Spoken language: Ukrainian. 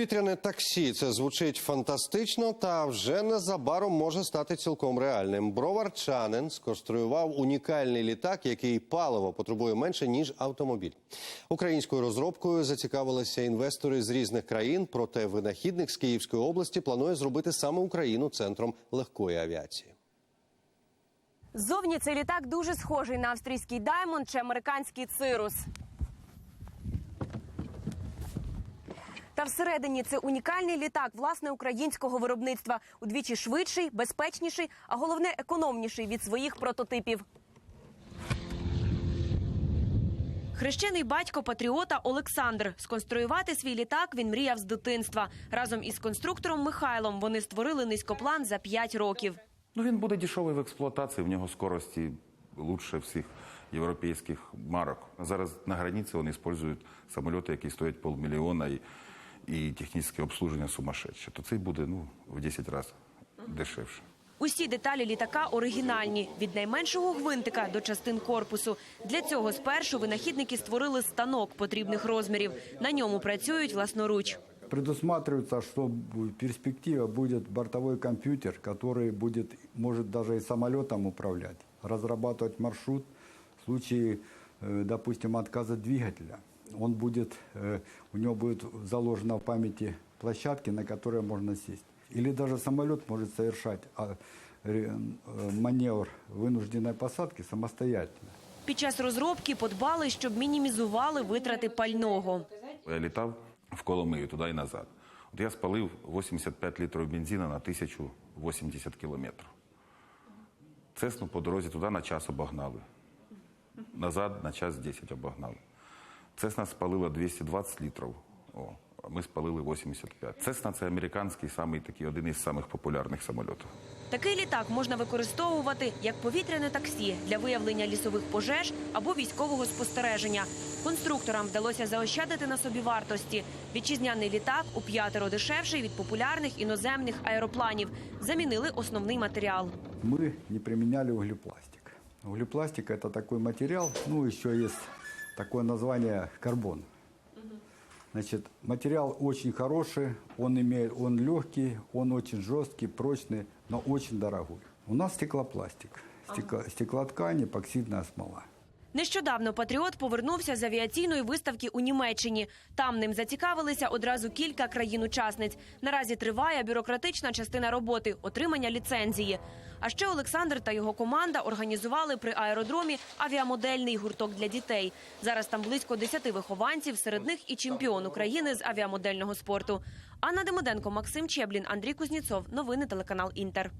Повітряне таксі це звучить фантастично, та вже незабаром може стати цілком реальним. Броварчанин сконструював унікальний літак, який паливо потребує менше ніж автомобіль. Українською розробкою зацікавилися інвестори з різних країн. Проте винахідник з Київської області планує зробити саме Україну центром легкої авіації. Зовні цей літак дуже схожий на австрійський Даймонд чи американський Цирус. Та всередині це унікальний літак власне українського виробництва, удвічі швидший, безпечніший, а головне економніший від своїх прототипів. Хрещений батько патріота Олександр. Сконструювати свій літак він мріяв з дитинства. Разом із конструктором Михайлом вони створили низькоплан за 5 років. Ну, він буде дешевий в експлуатації, в нього скорості лучше всіх європейських марок. Зараз на границі вони використовують самоліти, які стоять полмільйона і технічне обслуження сумасшедше. То цей буде ну, в 10 разів дешевше. Усі деталі літака оригінальні від найменшого гвинтика до частин корпусу. Для цього спершу винахідники створили станок потрібних розмірів. На ньому працюють власноруч. Предусматривается, что в перспективе будет бортовой компьютер, который будет, может даже и самолетом управлять, разрабатывать маршрут в случае, э, допустим, отказа двигателя. Он будет, э, у него будет заложена в памяти площадки, на которые можно сесть. Или даже самолет может совершать а, ре- э, маневр вынужденной посадки самостоятельно. Під час розробки подбали, щоб мінімізували витрати пального. Я літав в Коломию туди і назад. От я спалив 85 літрів бензину на 1080 кілометрів. Цесну по дорозі туди на час обогнали. Назад на час 10 обогнали. Цесна спалила 220 літрів. О, а ми спалили 85. Цесна це американський самий такий один із самих популярних самольотів. Такий літак можна використовувати як повітряне таксі для виявлення лісових пожеж або військового спостереження. Конструкторам вдалося заощадити на собі вартості. Вітчизняний літак у п'ятеро дешевший від популярних іноземних аеропланів. Замінили основний матеріал. мы не применяли углепластик. Углепластик это такой материал, ну еще есть такое название карбон. Значит, материал очень хороший, он имеет, он легкий, он очень жесткий, прочный, но очень дорогой. У нас стеклопластик, стекло, стеклоткань, эпоксидная смола. Нещодавно патріот повернувся з авіаційної виставки у Німеччині. Там ним зацікавилися одразу кілька країн-учасниць. Наразі триває бюрократична частина роботи отримання ліцензії. А ще Олександр та його команда організували при аеродромі авіамодельний гурток для дітей. Зараз там близько 10 вихованців, серед них і чемпіон України з авіамодельного спорту. Анна Демиденко, Максим Чеблін, Андрій Кузніцов. Новини телеканал Інтер.